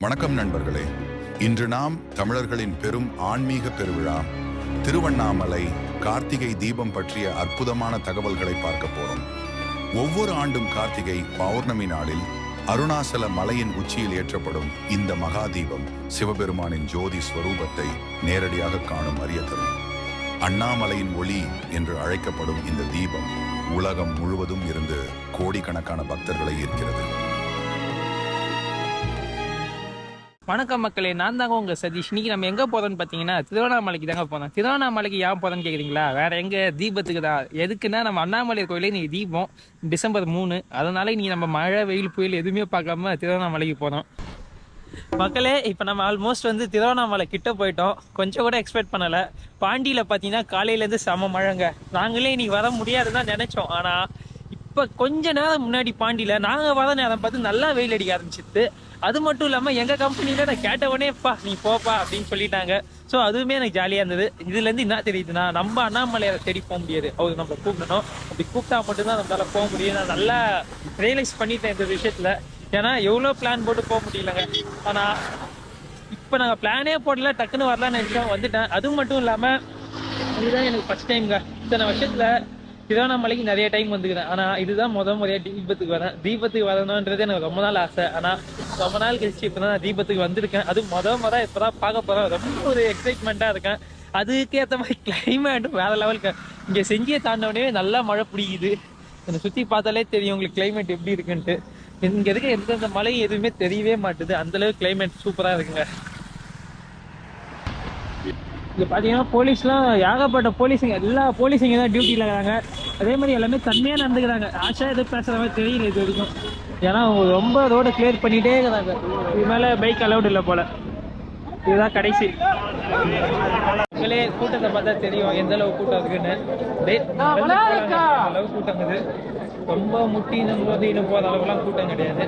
வணக்கம் நண்பர்களே. இன்று நாம் தமிழர்களின் பெரும் ஆன்மீக பெருவிழா திருவண்ணாமலை கார்த்திகை தீபம் பற்றிய அற்புதமான தகவல்களை பார்க்க போறோம். ஒவ்வொரு ஆண்டும் கார்த்திகை பௌர்ணமி நாளில் அருணாசல மலையின் உச்சியில் ஏற்றப்படும் இந்த மகா தீபம் சிவபெருமானின் ஜோதி ஸ்வரூபத்தை நேரடியாக காணும் அரிய தரும் அண்ணாமலையின் ஒளி என்று அழைக்கப்படும் இந்த தீபம் உலகம் முழுவதும் இருந்து கோடிக்கணக்கான பக்தர்களை ஈர்க்கிறது. வணக்கம் மக்களே நான் தாங்க உங்கள் சதீஷ். இன்னைக்கு நம்ம எங்கே போறோம்னு பார்த்தீங்கன்னா திருவண்ணாமலைக்கு தாங்க போறோம். திருவண்ணாமலைக்கு ஏன் போறோம்னு கேட்குறீங்களா வேற எங்கே தீபத்துக்கு தான். எதுக்குன்னா நம்ம அண்ணாமலை கோயிலே இன்னைக்கு தீபம் டிசம்பர் மூணு. அதனால இன்னைக்கு நம்ம மழை வெயில் புயல் எதுவுமே பார்க்காம திருவண்ணாமலைக்கு போகிறோம் மக்களே இப்போ நம்ம ஆல்மோஸ்ட் வந்து திருவண்ணாமலை கிட்ட போயிட்டோம். கொஞ்சம் கூட எக்ஸ்பெக்ட் பண்ணலை. பாண்டியில் பார்த்தீங்கன்னா காலையிலேருந்து செம மழைங்க. நாங்களே இன்னைக்கு வர முடியாதுன்னு தான் நினைச்சோம். ஆனால் இப்போ கொஞ்ச நேரம் முன்னாடி பாண்டியில் நாங்கள் வர நேரம் பார்த்து நல்லா வெயில் அடிக்க ஆரம்பிச்சிட்டு அது மட்டும் இல்லாமல் எங்கள் கம்பெனியில் நான் கேட்ட பா நீ போப்பா அப்படின்னு சொல்லிட்டாங்க. ஸோ அதுவுமே எனக்கு ஜாலியாக இருந்தது. இதுலேருந்து என்ன தெரியுதுன்னா நம்ம அண்ணாமலையை தேடி போக முடியாது. அவர் நம்ம கூப்பிடணும். அப்படி கூப்பிட்டா மட்டும்தான் நம்மளால போக முடியும். நான் நல்லா ரியலைஸ் பண்ணிட்டேன் இந்த விஷயத்துல. ஏன்னா எவ்வளோ பிளான் போட்டு போக முடியலங்க. ஆனால் இப்போ நாங்கள் பிளானே போடல. டக்குன்னு வரலான்னு நினைச்சோம் வந்துட்டேன். அது மட்டும் இல்லாமல் இதுதான் எனக்கு ஃபர்ஸ்ட் டைம்ங்க இத்தனை வருஷத்தில் திருவண்ணாமலைக்கு நிறைய டைம் வந்துக்கிறேன் ஆனா இதுதான் முத முறையா தீபத்துக்கு வரேன் தீபத்துக்கு வரணுன்றது எனக்கு ரொம்ப நாள் ஆசை. ஆனா ரொம்ப நாள் கழிச்சு இப்பதான் நான் தீபத்துக்கு வந்திருக்கேன். அது முத முறை இப்பதான் பார்க்க போறேன். ரொம்ப ஒரு எக்ஸைட்மெண்டா இருக்கேன். அதுக்கு ஏற்ற மாதிரி கிளைமேட்டும் வேற லெவலுக்கு இங்க செஞ்சியை தாண்டவனே நல்லா மழை பிடிக்குது. என்னை சுத்தி பார்த்தாலே தெரியும் உங்களுக்கு கிளைமேட் எப்படி இருக்குன்ட்டு. இங்க இருக்க எந்தெந்த மலை எதுவுமே தெரியவே மாட்டுது. அந்த அளவுக்கு கிளைமேட் சூப்பரா இருக்குங்க. இங்க பாத்தீங்கன்னா போலீஸ்லாம் ஏகப்பட்ட போலீஸுங்க எல்லா போலீஸுங்க தான் டியூட்டியில் இருக்காங்க. அதே மாதிரி எல்லாமே தன்மையாக நடந்துக்கிறாங்க. ஆஷா எதுவும் பேசுகிற மாதிரி தெரியல இது வரைக்கும். ஏன்னா அவங்க ரொம்ப ரோடை கிளியர் பண்ணிட்டே இருக்கிறாங்க. இது மேலே பைக் அலௌட் இல்லை போல. இதுதான் கடைசி. உங்களே கூட்டத்தை பார்த்தா தெரியும் எந்த அளவு கூட்டம் இருக்குன்னு. அளவு கூட்டம் இருக்குது. ரொம்ப முட்டி போது இன்னும் போத அளவுலாம் கூட்டம் கிடையாது.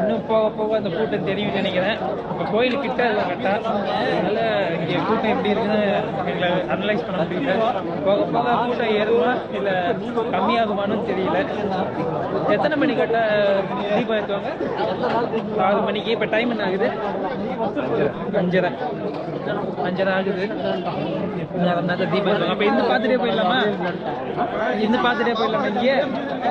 இன்னும் போக போக அந்த கூட்டம் தெரியும்னு நினைக்கிறேன். இப்போ கோயில் கிட்ட இல்லை கரெக்டாக அதனால இங்கே கூட்டம் எப்படி இருக்குன்னு எங்களை அனலைஸ் பண்ண முடியல. போக போக கூட்டம் ஏறுமா இல்லை கம்மியாகுமான்னு தெரியல. எத்தனை மணி கட்ட தீபம் ஏற்றுவாங்க ஆறு மணிக்கு. இப்போ டைம் என்ன ஆகுது? அஞ்சரை. அஞ்சரை ஆகுது. நேரம் தீபம் ஏற்றுவாங்க அப்போ இருந்து பார்த்துட்டே போயிடலாமா? இருந்து பார்த்துட்டே போயிடலாமா இங்கே எங்க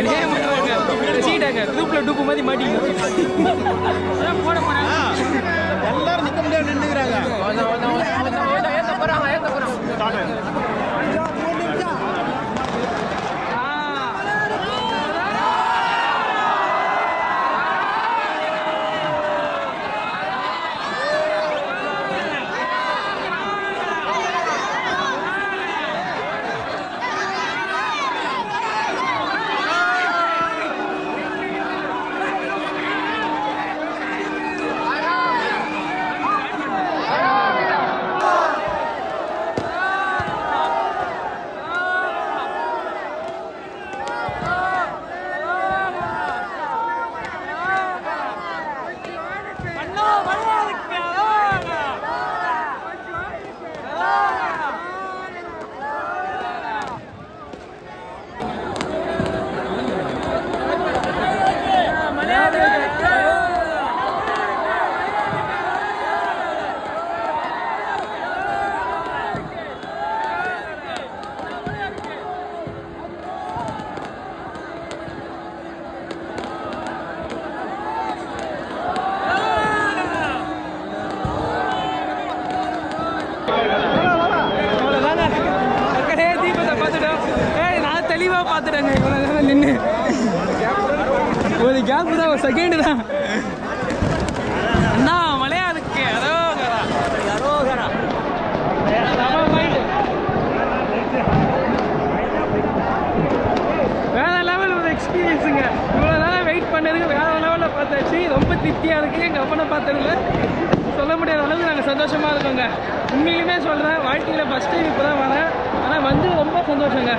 அநியாயம் பண்றாங்க சீட்டாங்க குரூப்ல டூப்பு மாதிரி மாட்டிக்கிட்டு போட போறாங்க. எல்லாரும் நிக்க முடியாது நின்னுக்கிறாங்க. ஆ தெளிவாக பார்த்துட்டாங்க இவ்வளோ நேரம் நின்று ஒரு கேப் தான் ஒரு செகண்ட் தான் அண்ணா மலையாளுக்கு அரோகரா அரோகரா வேற லெவல் ஒரு எக்ஸ்பீரியன்ஸுங்க இவ்வளோ நேரம் வெயிட் பண்ணதுக்கு வேற லெவலில் பார்த்தாச்சு. ரொம்ப திருப்தியாக இருக்குது எங்கள் அப்பனை பார்த்ததில்ல சொல்ல முடியாத அளவுக்கு நாங்கள் சந்தோஷமாக இருக்கோங்க. உண்மையிலுமே சொல்கிறேன் வாழ்க்கையில் ஃபஸ்ட் டைம் இப்போ தான் வரேன் ஆனால் வந்து ரொம்ப சந்தோஷங்க.